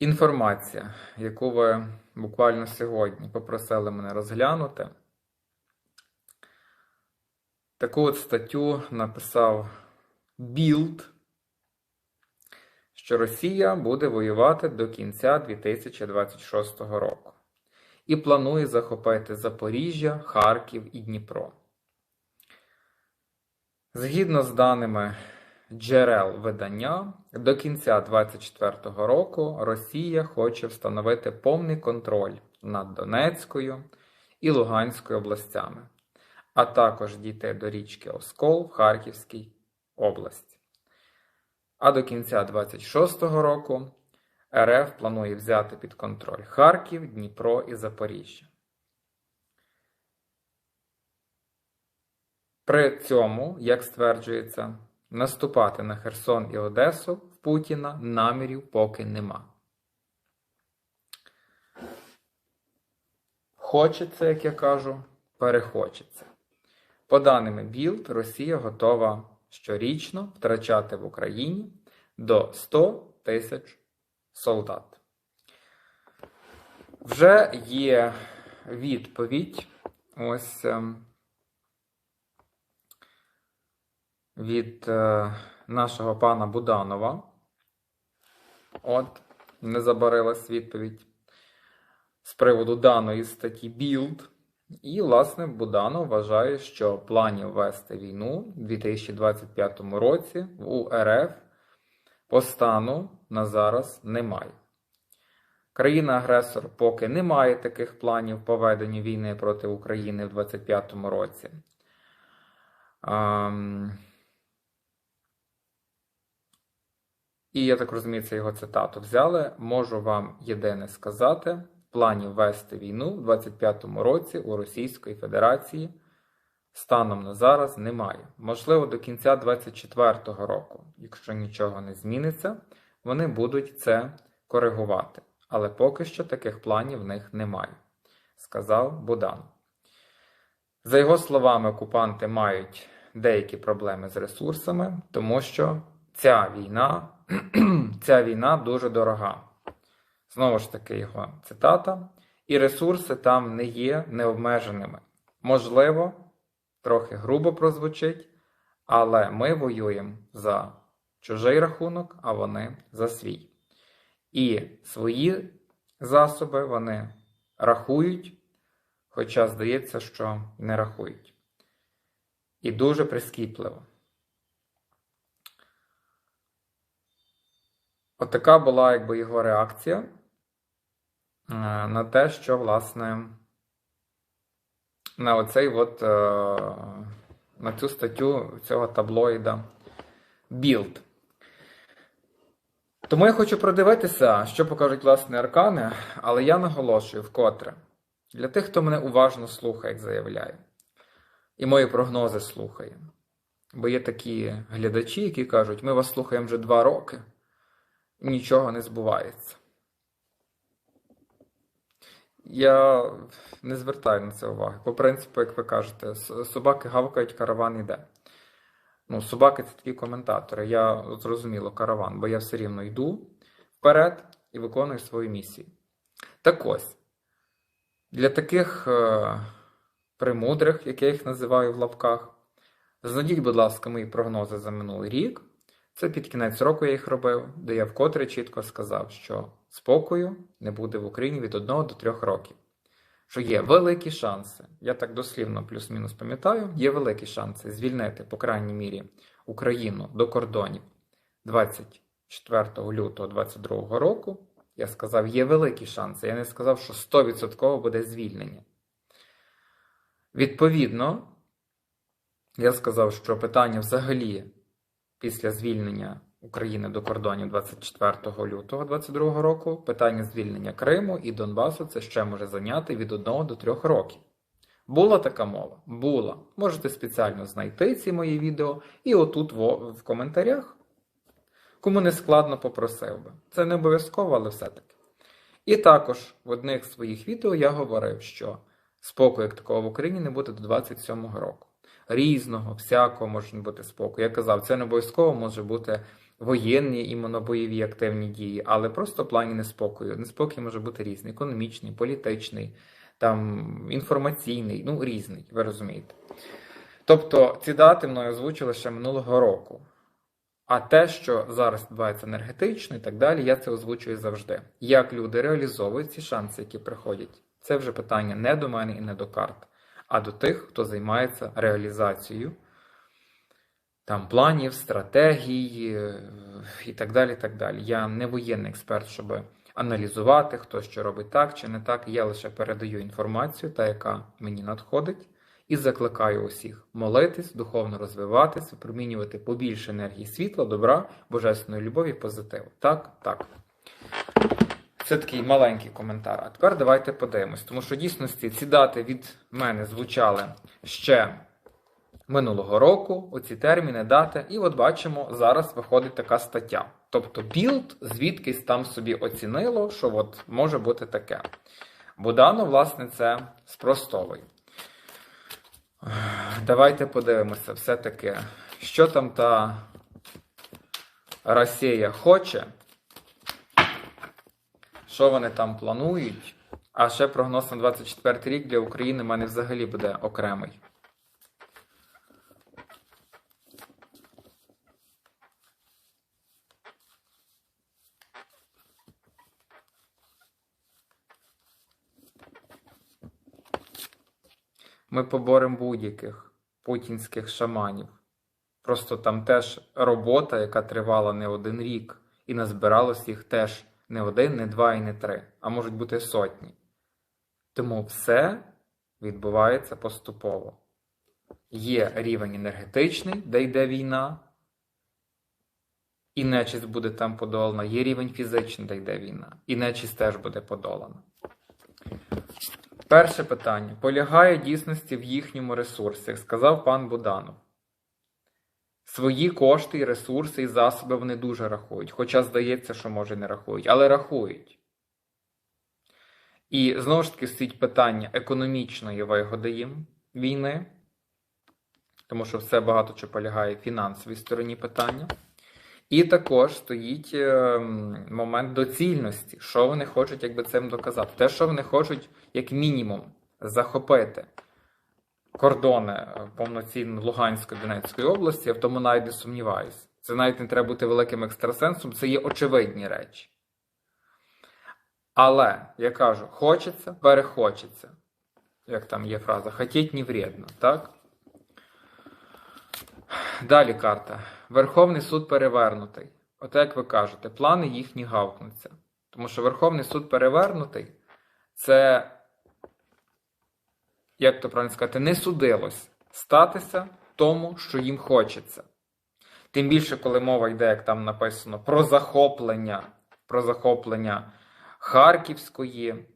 Інформація, яку ви буквально сьогодні попросили мене розглянути. Таку от статтю написав Білд, що Росія буде воювати до кінця 2026 року і планує захопити Запоріжжя, Харків і Дніпро. Згідно з даними джерел видання, до кінця 2024 року Росія хоче встановити повний контроль над Донецькою і Луганською областями, а також дійти до річки Оскол в Харківській області. А до кінця 2026 року РФ планує взяти під контроль Харків, Дніпро і Запоріжжя. При цьому, як стверджується, наступати на Херсон і Одесу в Путіна намірів поки нема. Хочеться, як я кажу, перехочеться. По даними Білд, Росія готова щорічно втрачати в Україні до 100 тисяч солдат. Вже є відповідь ось від е, нашого пана Буданова. От, не забарилась відповідь з приводу даної статті Білд. І, власне, Буданов вважає, що планів вести війну у 2025 році у РФ по стану на зараз немає. Країна-агресор поки не має таких планів по веденню війни проти України в 2025 році. Ам... І я так розумію, це його цитату взяли. Можу вам єдине сказати: планів вести війну в 25-му році у Російської Федерації станом на зараз немає. Можливо, до кінця 24-го року, якщо нічого не зміниться, вони будуть це коригувати. Але поки що таких планів в них немає, сказав Будан. За його словами, окупанти мають деякі проблеми з ресурсами, тому що ця війна, ця війна дуже дорога. Знову ж таки, його цитата. І ресурси там не є необмеженими. Можливо, трохи грубо прозвучить, але ми воюємо за чужий рахунок, а вони за свій. І свої засоби вони рахують, хоча здається, що не рахують. І дуже прискіпливо. Отака була якби його реакція е, на те, що, власне, на оцей от, е, на цю статтю цього таблоїда Білд. Тому я хочу продивитися, що покажуть власне аркани, але я наголошую вкотре. Для тих, хто мене уважно слухає, як заявляю, і мої прогнози слухає. Бо є такі глядачі, які кажуть, ми вас слухаємо вже два роки нічого не збувається. Я не звертаю на це уваги. По принципу, як ви кажете, собаки гавкають, караван іде. Ну, собаки це такі коментатори. Я зрозуміло караван, бо я все рівно йду вперед і виконую свою місію. Так ось, для таких е, примудрих, як я їх називаю в лапках, знайдіть, будь ласка, мої прогнози за минулий рік. Це під кінець року я їх робив, де я вкотре чітко сказав, що спокою не буде в Україні від 1 до 3 років. Що є великі шанси, я так дослівно плюс-мінус пам'ятаю, є великі шанси звільнити, по крайній мірі, Україну до кордонів 24 лютого 2022 року. Я сказав, є великі шанси. Я не сказав, що 100% буде звільнення. Відповідно, я сказав, що питання взагалі після звільнення України до кордонів 24 лютого 2022 року питання звільнення Криму і Донбасу це ще може зайняти від 1 до 3 років. Була така мова? Була. Можете спеціально знайти ці мої відео і отут в коментарях. Кому не складно попросив би. Це не обов'язково, але все-таки. І також в одних своїх відео я говорив, що спокою як такого в Україні не буде до 27 року різного, всякого може бути спокою. Я казав, це не обов'язково може бути воєнні іменно бойові активні дії, але просто в плані неспокою. Неспокій може бути різний: економічний, політичний, там інформаційний, ну різний, ви розумієте. Тобто ці дати мною озвучили ще минулого року. А те, що зараз відбувається енергетично і так далі, я це озвучую завжди. Як люди реалізовують ці шанси, які приходять, це вже питання не до мене і не до карт, а до тих, хто займається реалізацією там планів, стратегій е, і так далі. так далі. Я не воєнний експерт, щоб аналізувати, хто що робить так чи не так. Я лише передаю інформацію, та яка мені надходить. І закликаю усіх молитись, духовно розвиватись, випромінювати побільше енергії світла, добра, божественної любові, позитиву. Так, так. Це такий маленький коментар. А тепер давайте подивимось, тому що в дійсності ці дати від мене звучали ще минулого року, оці терміни, дати, і от бачимо, зараз виходить така стаття. Тобто білд звідкись там собі оцінило, що от може бути таке. Будано, власне, це спростовує. Давайте подивимося все-таки, що там та Росія хоче, що вони там планують. А ще прогноз на 24 рік для України в мене взагалі буде окремий. Ми поборемо будь-яких путінських шаманів. Просто там теж робота, яка тривала не один рік, і назбиралось їх теж не один, не два і не три, а можуть бути сотні. Тому все відбувається поступово. Є рівень енергетичний, де йде війна, і нечисть буде там подолана. Є рівень фізичний, де йде війна, і нечисть теж буде подолана. Перше питання полягає дійсності в їхньому ресурсі, як сказав пан Буданов. Свої кошти і ресурси і засоби вони дуже рахують. Хоча здається, що може не рахують, але рахують. І знову ж таки стоїть питання економічної вигоди їм війни, тому що все багато що полягає в фінансовій стороні питання. І також стоїть е, момент доцільності, що вони хочуть, якби цим доказати. Те, що вони хочуть, як мінімум, захопити кордони е, повноцінно Луганської Донецької області, я в тому навіть не сумніваюся. Це навіть не треба бути великим екстрасенсом, це є очевидні речі. Але, я кажу, хочеться, перехочеться. Як там є фраза, хотіть не вредно, так? Далі карта. Верховний суд перевернутий. От як ви кажете, плани їхні гавкнуться. Тому що Верховний суд перевернутий це, як то правильно сказати, не судилось статися тому, що їм хочеться. Тим більше, коли мова йде, як там написано, про захоплення, про захоплення Харківської,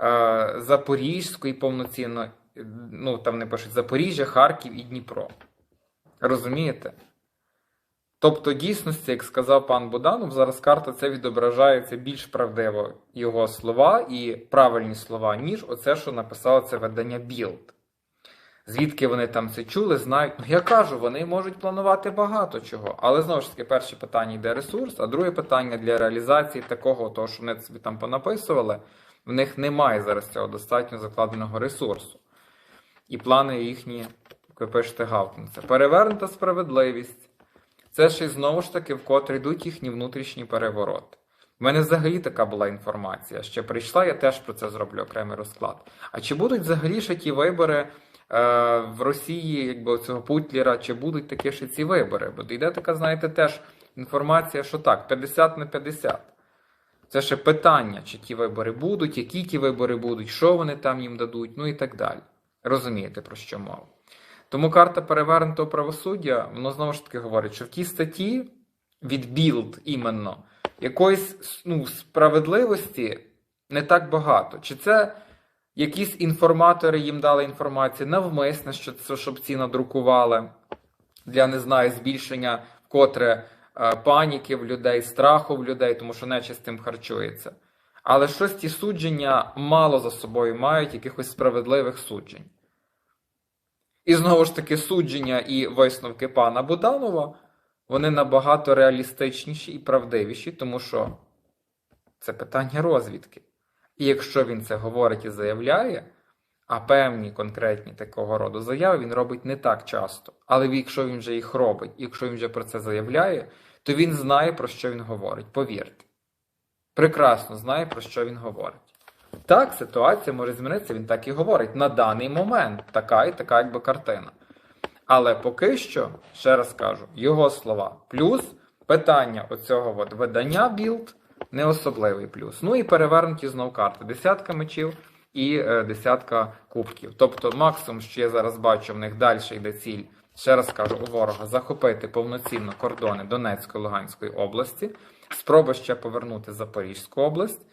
е, Запорізької повноцінно, ну там не пишуть Запоріжжя, Харків і Дніпро. Розумієте? Тобто, дійсності, як сказав пан Буданов, зараз карта це відображається більш правдиво його слова і правильні слова, ніж оце, що написало це видання Білд. Звідки вони там це чули, знають. Ну, я кажу, вони можуть планувати багато чого. Але знову ж таки, перше питання йде ресурс, а друге питання для реалізації такого, того, що вони собі там понаписували, в них немає зараз цього достатньо закладеного ресурсу. І плани їхні, як ви пишете, гавкнуться. Перевернута справедливість. Це ще й знову ж таки, вкотре йдуть їхні внутрішні перевороти. У мене взагалі така була інформація. Ще прийшла, я теж про це зроблю окремий розклад. А чи будуть взагалі ще ті вибори е, в Росії, якби цього Путлера, чи будуть такі ще ці вибори? Бо йде така, знаєте, теж інформація, що так, 50 на 50. Це ще питання, чи ті вибори будуть, які ті вибори будуть, що вони там їм дадуть, ну і так далі. Розумієте, про що мова? Тому карта перевернутого правосуддя, воно знову ж таки говорить, що в тій статті від білд іменно якоїсь ну, справедливості не так багато. Чи це якісь інформатори їм дали інформацію навмисне, що це, щоб ці надрукували для не знаю, збільшення вкотре е, паніки в людей, страху в людей, тому що нечисть тим харчується. Але щось ті судження мало за собою мають якихось справедливих суджень. І знову ж таки, судження і висновки пана Буданова вони набагато реалістичніші і правдивіші, тому що це питання розвідки. І якщо він це говорить і заявляє, а певні конкретні такого роду заяви він робить не так часто. Але якщо він вже їх робить, якщо він вже про це заявляє, то він знає, про що він говорить. Повірте. Прекрасно знає, про що він говорить. Так, ситуація може змінитися, він так і говорить. На даний момент така і така, якби картина. Але поки що, ще раз кажу, його слова. Плюс питання оцього от видання білд не особливий плюс. Ну і перевернуті знов карти. Десятка мечів і е, десятка кубків. Тобто, максимум, що я зараз бачу, в них далі йде ціль. Ще раз кажу, у ворога захопити повноцінно кордони Донецької Луганської області, спроба ще повернути Запорізьку область,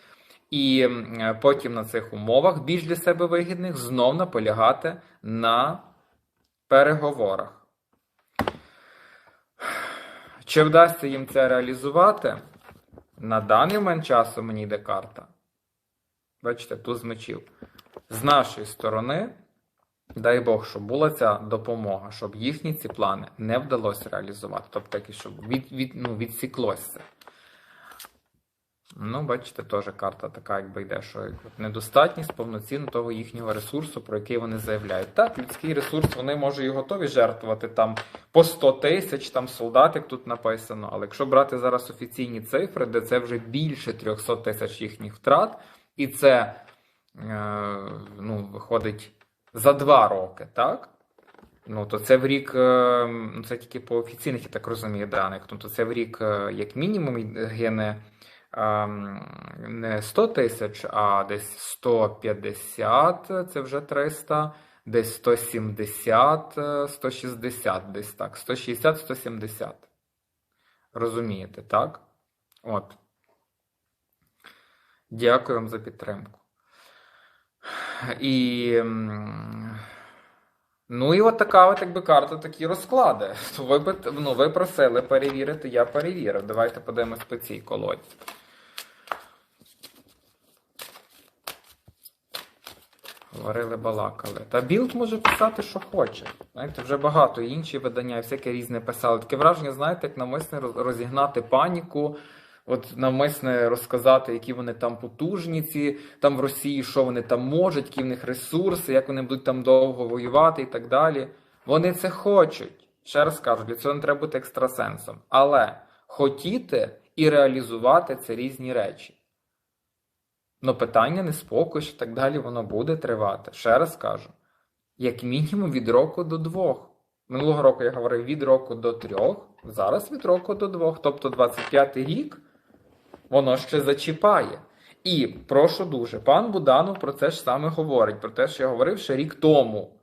і е, потім на цих умовах більш для себе вигідних знов наполягати на переговорах. Чи вдасться їм це реалізувати? На даний момент часу мені йде карта. Бачите, туз мечів. З нашої сторони, дай Бог, щоб була ця допомога, щоб їхні ці плани не вдалося реалізувати. Тобто, щоб від, від, ну, відсіклося. Ну, бачите, теж карта така, якби йде, що недостатність повноцінно того їхнього ресурсу, про який вони заявляють. Так, людський ресурс, вони може і готові жертвувати там по 100 тисяч там солдат, як тут написано. Але якщо брати зараз офіційні цифри, де це вже більше 300 тисяч їхніх втрат, і це е, ну, виходить за два роки, так? Ну, то це в рік, е, ну, це тільки по офіційних, я так розумію, даних. Тобто це в рік, е, як мінімум, гине не 100 тисяч, а десь 150, це вже 300, десь 170, е, 160, десь так. 160-170. Розумієте, так? От. Дякую вам за підтримку. І. Ну і от така от якби карта, такі розклади. Ви, ну, ви просили перевірити, я перевірив. Давайте подивимось по цій колоді. Говорили, балакали. Та білд може писати, що хоче. Знаєте, вже багато інші видання, і всяке різне писали. Таке враження, знаєте, як навмисне розігнати паніку, от навмисне розказати, які вони там потужні, ці там в Росії, що вони там можуть, які в них ресурси, як вони будуть там довго воювати і так далі. Вони це хочуть. Ще раз кажу, для цього не треба бути екстрасенсом. Але хотіти і реалізувати це різні речі. Ну, питання неспокою, що так далі воно буде тривати. Ще раз кажу: як мінімум від року до двох. Минулого року я говорив від року до трьох, зараз від року до двох. Тобто 25-й рік воно ще зачіпає. І прошу дуже, пан Буданов про це ж саме говорить, про те, що я говорив ще рік тому.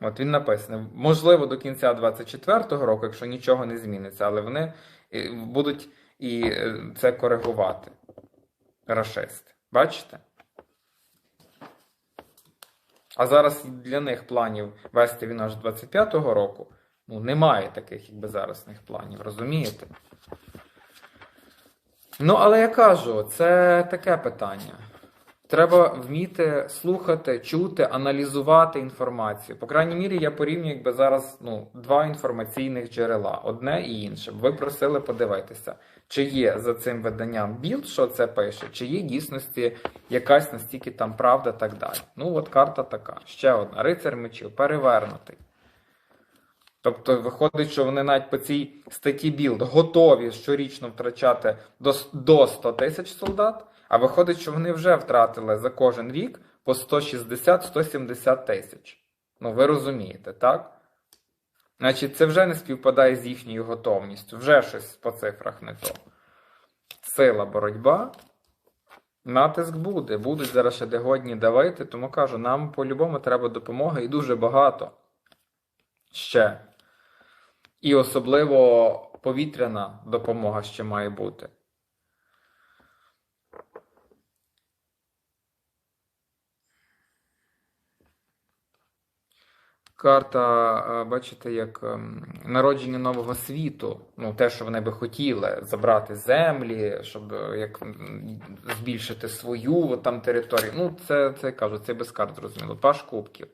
От він написано, можливо, до кінця 24-го року, якщо нічого не зміниться, але вони е, будуть і е, це коригувати. Рашисти. Бачите? А зараз для них планів вести війну аж 25-го року. Ну, немає таких, якби зараз них планів, розумієте? Ну, але я кажу, це таке питання. Треба вміти слухати, чути, аналізувати інформацію. По крайній мірі, я порівнюю якби зараз ну, два інформаційних джерела, одне і інше. Ви просили подивитися, чи є за цим виданням білд, що це пише, чи є дійсності якась настільки там правда так далі. Ну, от карта така. Ще одна. Рицар мечів, перевернутий. Тобто виходить, що вони навіть по цій статті білд готові щорічно втрачати до, до 100 тисяч солдат, а виходить, що вони вже втратили за кожен рік по 160-170 тисяч. Ну, ви розумієте, так? Значить, це вже не співпадає з їхньою готовністю, вже щось по цифрах не то. Сила боротьба. Натиск буде, будуть зараз ще дегодні давити, тому кажу, нам по-любому треба допомоги і дуже багато ще. І особливо повітряна допомога ще має бути. Карта, е, бачите, як ем, народження нового світу. Ну, те, що вони би хотіли забрати землі, щоб е, як збільшити свою там територію. Ну, це, це кажу, це без карт зрозуміло. Паш кубків.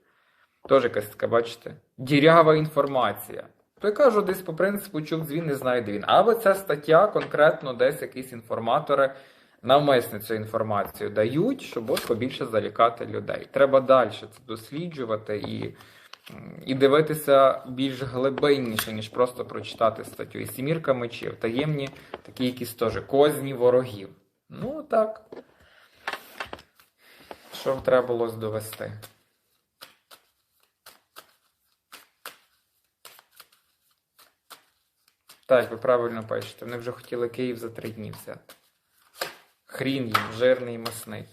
Теж якась така, бачите, дірява інформація. То я кажу, десь по принципу чув дзвін, не знаю, де він. Або ця стаття конкретно десь якісь інформатори навмисно цю інформацію дають, щоб от побільше залякати людей. Треба далі це досліджувати і, і дивитися більш глибинніше, ніж просто прочитати статтю. І сімірка мечів, таємні такі якісь теж козні ворогів. Ну так. Що треба було довести? Так, ви правильно пишете. Вони вже хотіли Київ за три дні взяти. Хрін їм, жирний і масний.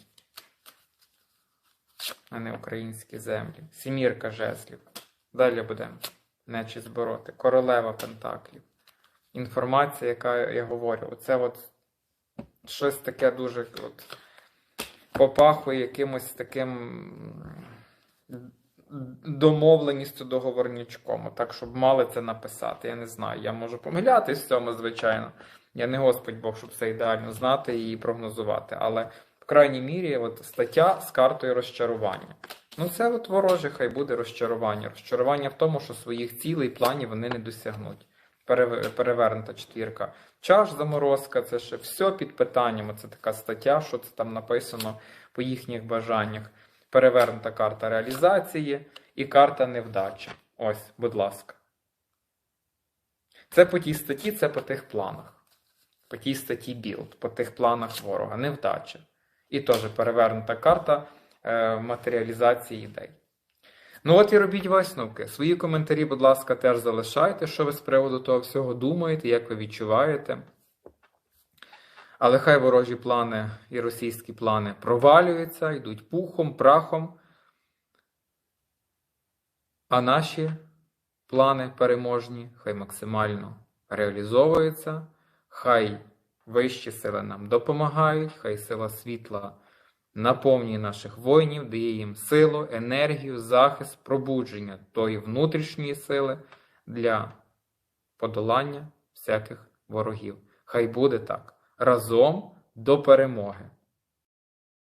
А не українські землі. Сімірка жезлів. Далі будемо нечість бороти. Королева Пентаклів. Інформація, яка я говорю, оце от щось таке дуже от, попахує якимось таким домовленістю договорнячком, так, щоб мали це написати. Я не знаю. Я можу помилятись в цьому, звичайно. Я не Господь Бог, щоб все ідеально знати і прогнозувати. Але крайній мірі, от стаття з картою розчарування. Ну, це от вороже, хай буде розчарування. Розчарування в тому, що своїх цілей, планів вони не досягнуть. Перевернута четвірка. Чаш заморозка, це ще все під питанням. Це така стаття, що це там написано по їхніх бажаннях. Перевернута карта реалізації і карта невдачі. Ось, будь ласка. Це по тій статті, це по тих планах. По тій статті білд, по тих планах ворога, невдача. І теж перевернута карта е, матеріалізації ідей. Ну от і робіть висновки. Свої коментарі, будь ласка, теж залишайте, що ви з приводу того всього думаєте, як ви відчуваєте. Але хай ворожі плани і російські плани провалюються, йдуть пухом, прахом. А наші плани переможні хай максимально реалізовуються, хай вищі сили нам допомагають, хай сила світла наповнює наших воїнів, дає їм силу, енергію, захист, пробудження тої внутрішньої сили для подолання всяких ворогів. Хай буде так. Разом до перемоги.